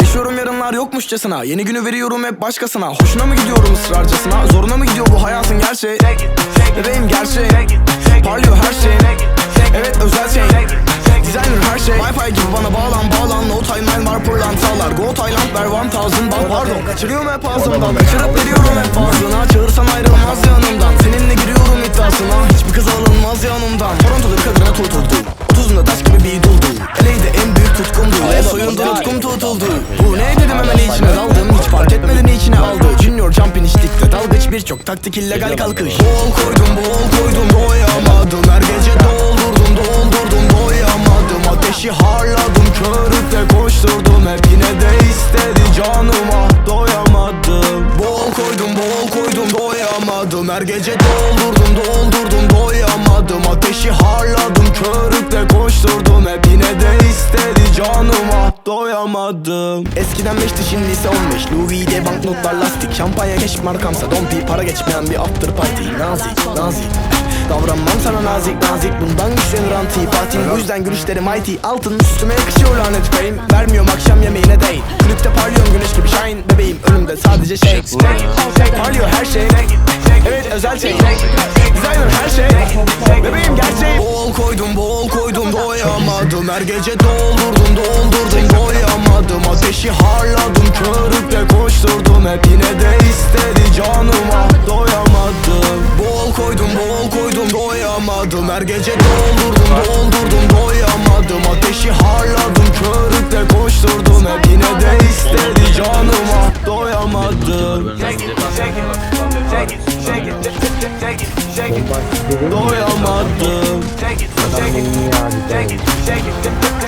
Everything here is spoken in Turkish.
Yaşıyorum yarınlar yokmuşçasına. Yeni günü veriyorum hep başkasına. Hoşuna mı gidiyorum ısrarcasına Zoruna mı gidiyor bu hayatın gerçeği? Bebeğim gerçeği. Parlıyor her şey. Evet özel şey. Designer her şey. Wi-Fi gibi bana bağlan bağlan. No timeline var pırlantalar Go Thailand ver 1000 bal pardon. Kaçırıyorum hep ağzımdan. Kaçırıp veriyorum hep ağzına. Çağırsan ayrılmaz yanımdan. Seninle giriyorum iddiasına. Hiçbir kız alınmaz yanımdan. Toronto'da bir kadına tutuldu Otuzunda taş gibi bir duldu Eleydi en büyük tutkumdu. Ve soyunda nutkum tutuldu. Bu ne dedim hemen içine daldım. Hiç fark etmeden içine aldı. Junior jumping içlikte dalgıç birçok taktik illegal kalkış. Bol koydum bol koydum doyamadım. Her gece doldurdum doldurdum doyamadım. Ateşi harladım körükle koşturdum. Hep yine de istedi canıma doyamadım. Bol koydum bol koydum doyamadım. Her gece doldurdum doldurdum doyamadım. Ateşi harladım körükle koşturdum Hep yine de istedi canıma doyamadım. Eskiden beşti şimdi ise 15 Louis V de banknotlar lastik. Şampanya keşif markamsa dompi Para geçmeyen bir after party. Nazik nazik. Davranmam sana nazik nazik. Bundan güçlenir antipatim Bu yüzden gülüşlerim mighty. Altın üstüme yakışıyor lanet fame Vermiyorum akşam yemeğine değil. Kulüpte parlıyorum güneş gibi shine. Bebeğim önümde sadece şey Parlıyor her şey Evet özel şey. Designer doyamadım Her gece doldurdum doldurdum doyamadım Ateşi harladım. Körükle koşturdum. Hep yine de istedi canıma. Doyamadım. Bol koydum bol koydum. Doyamadım. Her gece doldurdum doldurdum. Doyamadım. Ateşi harladım. Körükle koşturdum. Hep yine de istedi canıma. Doyamadım. Doyamadım Adam beni niye abi? Shake